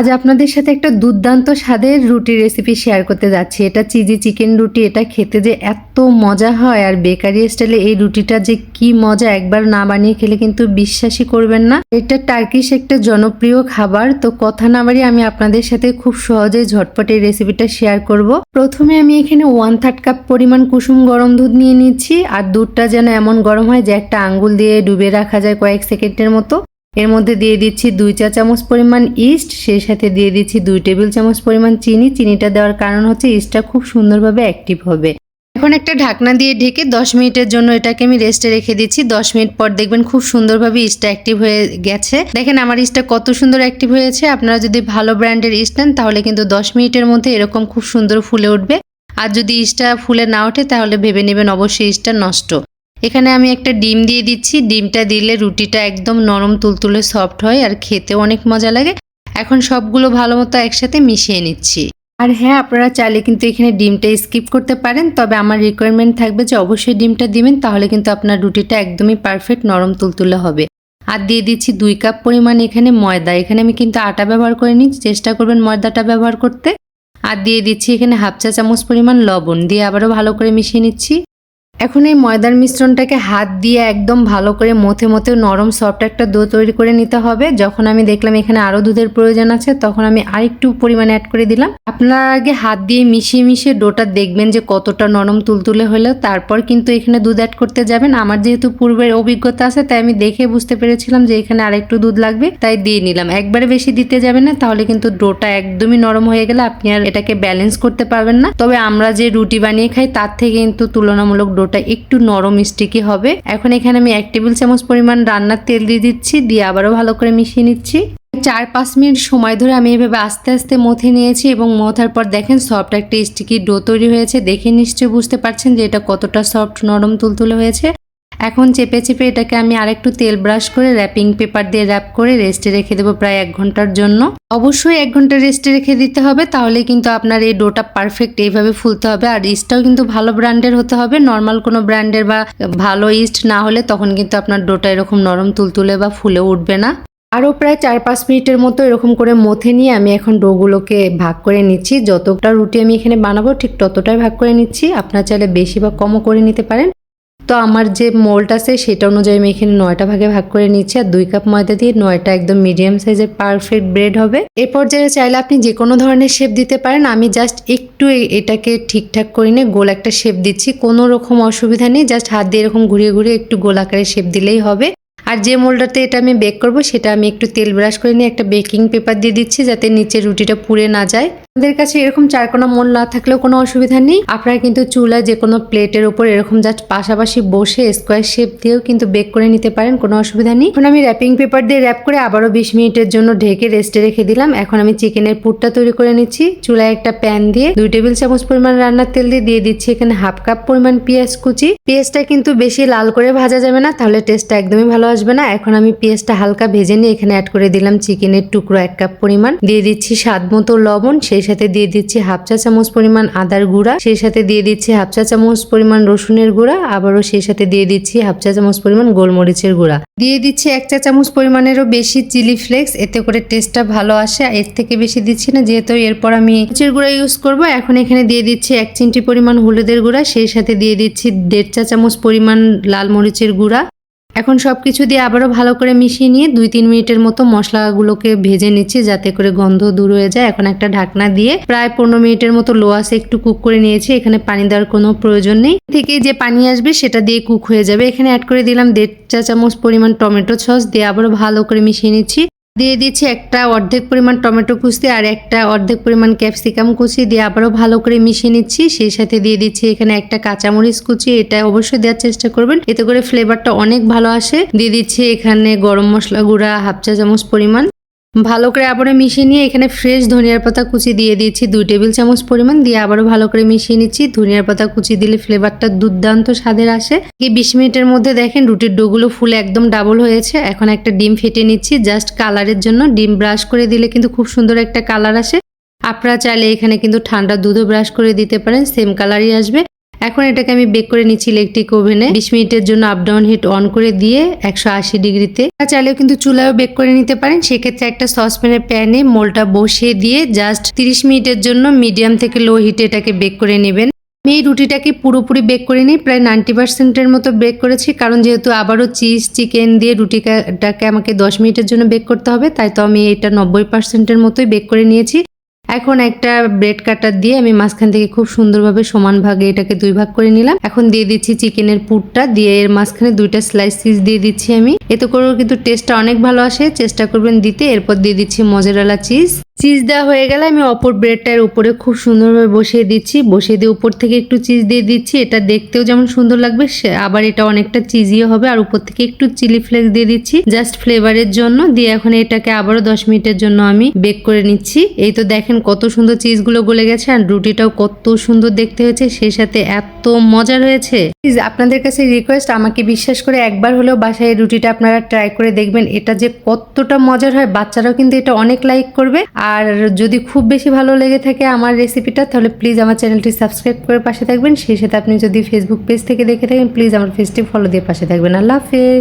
আজ আপনাদের সাথে একটা দুর্দান্ত স্বাদের রুটি রেসিপি শেয়ার করতে যাচ্ছি। এটা চিজি চিকেন রুটি, এটা খেতে যে এত মজা হয় আর বেকারি স্টাইলে এই রুটিটা যে কি মজা, একবার না বানিয়ে খেলে কিন্তু বিশ্বাসই করবেন না। এটা টার্কিশ একটা জনপ্রিয় খাবার, তো কথা না বাড়িয়ে আমি আপনাদের সাথে খুব সহজে ঝটপট এই রেসিপিটা শেয়ার করব। প্রথমে আমি এখানে ওয়ান থার্ড কাপ পরিমাণ কুসুম গরম দুধ নিয়ে নিচ্ছি, আর দুধটা যেন এমন গরম হয় যে একটা আঙ্গুল দিয়ে ডুবে রাখা যায় কয়েক সেকেন্ডের মতো। এর মধ্যে দিয়ে দিচ্ছি দুই চা চামচ পরিমাণ ইস্ট, সেই সাথে দিয়ে দিচ্ছি দুই টেবিল চামচ পরিমাণ চিনি। চিনিটা দেওয়ার কারণ হচ্ছে ইস্টটা খুব সুন্দরভাবে অ্যাক্টিভ হবে। এখন একটা ঢাকনা দিয়ে ঢেকে দশ মিনিটের জন্য এটাকে আমি রেস্টে রেখে দিচ্ছি। দশ মিনিট পর দেখবেন খুব সুন্দরভাবে ইস্টটা অ্যাক্টিভ হয়ে গেছে। দেখেন আমার ইস্টটা কত সুন্দর অ্যাক্টিভ হয়েছে। আপনারা যদি ভালো ব্র্যান্ডের ইস্ট নেন, তাহলে কিন্তু দশ মিনিটের মধ্যে এরকম খুব সুন্দর ফুলে উঠবে। আর যদি ইস্টটা ফুলে না ওঠে, তাহলে ভেবে নেবেন অবশ্যই ইস্টটা নষ্ট। এখানে আমি একটা ডিম দিয়ে দিচ্ছি। ডিমটা দিলে রুটিটা একদম নরম তুলতুলে সফট হয় আর খেতেও অনেক মজা লাগে। এখন সবগুলো ভালো মতো একসাথে মিশিয়ে নিচ্ছি। আর হ্যাঁ আপনারা চাইলে কিন্তু এখানে ডিমটা স্কিপ করতে পারেন। তবে আমার রিকোয়ারমেন্ট থাকবে যে অবশ্যই ডিমটা দিবেন, তাহলে কিন্তু আপনার রুটিটা একদমই পারফেক্ট নরম তুলতুলে হবে। আর দিয়ে দিচ্ছি দুই কাপ পরিমাণ এখানে ময়দা। এখানে আমি কিন্তু আটা ব্যবহার করে নিচ্ছি চেষ্টা করবেন ময়দাটা ব্যবহার করতে। আর দিয়ে দিচ্ছি এখানে হাফ চা চামচ পরিমাণ লবণ। দিয়ে আবারও ভালো করে মিশিয়ে নিচ্ছি। এখন এই ময়দার মিশ্রণটাকে হাত দিয়ে একদম ভালো করে মথে মথে নরম সফট একটা দো তৈরি করে নিতে হবে। যখন আমি দেখলাম এখানে আরও দুধের প্রয়োজন আছে, তখন আমি আরেকটু পরিমাণে অ্যাড করে দিলাম। আপনারা আগে হাত দিয়ে মিশিয়ে মিশিয়ে ডোটা দেখবেন যে কতটা নরম তুলতুলে হলো। তারপর কিন্তু এখানে দুধ অ্যাড করতে যাবেন। আমার যেহেতু পূর্বের অভিজ্ঞতা আছে, তাই আমি দেখে বুঝতে পেরেছিলাম যে এখানে আরেকটু দুধ লাগবে, তাই দিয়ে নিলাম। একবারে বেশি দিতে যাবেন না, তাহলে কিন্তু ডোটা একদমই নরম হয়ে গেলে আপনি আর এটাকে ব্যালেন্স করতে পারবেন না। তবে আমরা যে রুটি বানিয়ে খাই, তার থেকে কিন্তু তুলনামূলক ডোটা একটু নরম স্টিকি হবে। এখন এখানে আমি এক টেবিল চামচ পরিমাণ রান্নার তেল দিয়ে দিচ্ছি, দিয়ে আবারও ভালো করে মিশিয়ে নিচ্ছি। চার পাঁচ মিনিট সময় ধরে আমি এভাবে আস্তে আস্তে মথে নিয়েছি এবং মথার পর দেখেন সফট একটা স্টিকি ডো তৈরি হয়েছে। দেখে নিশ্চয়ই বুঝতে পারছেন যে এটা কতটা সফট নরম, তুলতুলে হয়েছে। এখন চেপে চেপে এটাকে আমি আরেকটু তেল ব্রাশ করে র্যাপিং পেপার দিয়ে র্যাপ করে রেস্টে রেখে দেবো প্রায় এক ঘণ্টার জন্য। অবশ্যই এক ঘণ্টা রেস্টে রেখে দিতে হবে তাহলে কিন্তু আপনার এই ডোটা পারফেক্ট এইভাবে ফুলতে হবে। আর ইস্টটাও কিন্তু ভালো ব্র্যান্ডের হতে হবে। নর্মাল কোনো ব্র্যান্ডের বা ভালো ইস্ট না হলে তখন কিন্তু আপনার ডোটা এরকম নরম তুলতুলে বা ফুলে উঠবে না। আরও প্রায় চার পাঁচ মিনিটের মতো এরকম করে মথে নিয়ে আমি এখন ডোগুলোকে ভাগ করে নিচ্ছি। যতটা রুটি আমি এখানে বানাবো ঠিক ততটাই ভাগ করে নিচ্ছি। আপনার চাইলে বেশি বা কমও করে নিতে পারেন। তো আমার যে মোল্ড আছে, সেটা অনুযায়ী আমি এখানে নয়টা ভাগে ভাগ করে নিচ্ছি আর দুই কাপ ময়দা দিয়ে নয়টা একদম মিডিয়াম সাইজের পারফেক্ট ব্রেড হবে। এ পর্যায়ে চাইলে আপনি যে কোনো ধরনের শেপ দিতে পারেন। আমি জাস্ট একটু এটাকে ঠিকঠাক করে নিয়ে গোল একটা শেপ দিচ্ছি। কোনো রকম অসুবিধা নেই। জাস্ট হাত দিয়ে এরকম ঘুরিয়ে ঘুরিয়ে একটু গোল আকারে শেপ দিলেই হবে। আর যে মোল্ডাতে এটা আমি বেক করব, সেটা আমি একটু তেল ব্রাশ করে নিয়ে একটা বেকিং পেপার দিয়ে দিচ্ছি যাতে নিচে রুটিটা পুড়ে না যায়। আমাদের কাছে এরকম চারকোনা মোল না থাকলেও কোনো অসুবিধা নেই। আপনারা কিন্তু চুলায় যে কোনো প্লেটের উপর এরকম জাস্ট পাশাপাশি বসে স্কোয়ার শেপ দিয়েও কিন্তু বেক করে নিতে পারেন, কোনো অসুবিধা নেই। এখন আমি র্যাপিং পেপার দিয়ে র্যাপ করে আবারও বিশ মিনিটের জন্য ঢেকে রেস্টে রেখে দিলাম। এখন আমি চিকেনের পুরটা তৈরি করে নিচ্ছি। চুলায় একটা প্যান দিয়ে দুই টেবিল চামচ পরিমাণ রান্নার তেল দিয়ে দিয়ে দিচ্ছি এখানে হাফ কাপ পরিমাণ পেঁয়াজ কুচি। পেঁয়াজটা কিন্তু বেশি লাল করে ভাজা যাবে না, তাহলে টেস্টটা একদমই ভালো আসবে না। এখন আমি পেঁয়াজটা হালকা ভেজে নিয়ে এখানে অ্যাড করে দিলাম চিকেনের টুকরো এক কাপ পরিমাণ। দিয়ে দিচ্ছি স্বাদ মতো লবণ, সেই সাথে দিয়ে দিচ্ছি হাফ চা চামচ পরিমাণ আদার গুঁড়া, সেই সাথে দিয়ে দিচ্ছি হাফ চা চামচ পরিমাণ রসুনের গুঁড়া, আবারও সেই সাথে দিয়ে দিচ্ছি হাফ চা চামচ পরিমাণ গোলমরিচের গুঁড়া। দিয়ে দিচ্ছি এক চা চামচ পরিমাণেরও বেশি চিলি ফ্লেক্স, এতে করে টেস্টটা ভালো আসে। এর থেকে বেশি দিচ্ছি না, যেহেতু এরপর আমি মরিচের গুঁড়া ইউজ করব। এখন এখানে দিয়ে দিচ্ছি এক চিমটি পরিমাণ হলুদের গুঁড়া, সেই সাথে দিয়ে দিচ্ছি দেড় চা চামচ পরিমাণ লাল মরিচের গুঁড়া। এখন সব কিছু দিয়ে আবারও ভালো করে মিশিয়ে নিয়ে দুই তিন মিনিটের মতো মশলাগুলোকে ভেজে নিচ্ছি যাতে করে গন্ধ দূর হয়ে যায়। এখন একটা ঢাকনা দিয়ে প্রায় পনেরো মিনিটের মতো লো আসে একটু কুক করে নিয়েছি। এখানে পানি দেওয়ার কোনো প্রয়োজন নেই। থেকে যে পানি আসবে সেটা দিয়ে কুক হয়ে যাবে। এখানে অ্যাড করে দিলাম দেড় চা চামচ পরিমাণ টমেটো সস দিয়ে আবারও ভালো করে মিশিয়ে নিচ্ছি। দিয়ে দিচ্ছি একটা অর্ধেক পরিমাণ টমেটো কুচি আর একটা অর্ধেক পরিমাণ ক্যাপসিকাম কুচি দিয়ে আবারও ভালো করে মিশিয়ে নিচ্ছি। সেই সাথে দিয়ে দিচ্ছি এখানে একটা কাঁচামরিচ কুচি। এটা অবশ্যই দেওয়ার চেষ্টা করবেন। এতে করে ফ্লেভারটা অনেক ভালো আসে। দিয়ে দিচ্ছি এখানে গরম মশলা গুঁড়া হাফ চা চামচ পরিমাণ। ভালো করে আবারও মিশিয়ে নিয়ে এখানে ফ্রেশ ধনিয়ার পাতা কুচি দিয়ে দিয়েছি। দুই টেবিল চামচ পরিমাণ দিয়ে আবারও ভালো করে মিশিয়ে নিচ্ছি। ধনিয়ার পাতা কুচি দিলে ফ্লেভারটা দুর্দান্ত স্বাদের আসে। এই বিশ মিনিটের মধ্যে দেখেন রুটির ডোগুলো ফুলে একদম ডাবল হয়েছে। এখন একটা ডিম ফেটে নিচ্ছি জাস্ট কালারের জন্য। ডিম ব্রাশ করে দিলে কিন্তু খুব সুন্দর একটা কালার আসে। আপনারা চাইলে এখানে কিন্তু ঠান্ডা দুধও ব্রাশ করে দিতে পারেন সেম কালারই আসবে। এখন এটাকে আমি বেক করে নিচ্ছি ইলেকট্রিক ওভেনে বিশ মিনিটের জন্য আপ ডাউন হিট অন করে দিয়ে একশো আশি ডিগ্রিতে। চাইলেও কিন্তু চুলায়ও বেক করে নিতে পারেন। সেক্ষেত্রে একটা সসপ্যানের প্যানে মোলটা বসিয়ে দিয়ে জাস্ট তিরিশ মিনিটের জন্য মিডিয়াম থেকে লো হিটে এটাকে বেক করে নেবেন। আমি এই রুটিটাকে পুরোপুরি বেক করে নিই। প্রায় নাইনটি পার্সেন্টের মতো বেক করেছি। কারণ যেহেতু আবারও চিজ চিকেন দিয়ে রুটিটাকে আমাকে দশ মিনিটের জন্য বেক করতে হবে, তাই তো আমি এটা নব্বই পার্সেন্টের মতোই বেক করে নিয়েছি। এখন একটা ব্রেড কাটার দিয়ে আমি মাঝখান থেকে খুব সুন্দরভাবে সমান ভাগে এটাকে দুই ভাগ করে নিলাম। এখন দিয়ে দিচ্ছি চিকেনের পুরটা, দিয়ে এর মাঝখানে দুইটা স্লাইস চিজ দিয়ে দিচ্ছি আমি। এতে করেও কিন্তু টেস্টটা অনেক ভালো আসে। চেষ্টা করবেন দিতে। এরপর দিয়ে দিচ্ছি মজারালা চিজ চিজ দেওয়া হয়ে গেলে আমি অপর ব্রেডটার উপরে খুব সুন্দরভাবে বসিয়ে দিচ্ছি। বসিয়ে দিয়ে উপর থেকে একটু চিজ দিয়ে দিচ্ছি। এটা দেখতেও যেমন সুন্দর লাগবে আবার এটা অনেকটা চিজিও হবে। আর উপর থেকে একটু চিলি ফ্লেক্স দিয়ে দিচ্ছি। জাস্ট ফ্লেভারের জন্য। দিয়ে এখন এটাকে আবারও দশ মিনিটের জন্য আমি বেক করে নিচ্ছি। এই তো দেখেন কত সুন্দর চিজগুলো গলে গেছে আর রুটিটাও কত সুন্দর দেখতে হয়েছে সেই সাথে এত মজার হয়েছে প্লিজ আপনাদের কাছে রিকোয়েস্ট আমাকে বিশ্বাস করে একবার হলেও বাসায় রুটিটা আপনারা ট্রাই করে দেখবেন, এটা যে কতটা মজার হয়, বাচ্চারাও কিন্তু এটা অনেক লাইক করবে। আর যদি খুব বেশি ভালো লেগে থাকে আমার রেসিপিটা তাহলে প্লিজ আমার চ্যানেলটি সাবস্ক্রাইব করে পাশে থাকবেন। সেই সাথে আপনি যদি ফেসবুক পেজ থেকে দেখে থাকেন প্লিজ আমার পেজটি ফলো দিয়ে পাশে থাকবেন। আল্লাহ হাফেজ।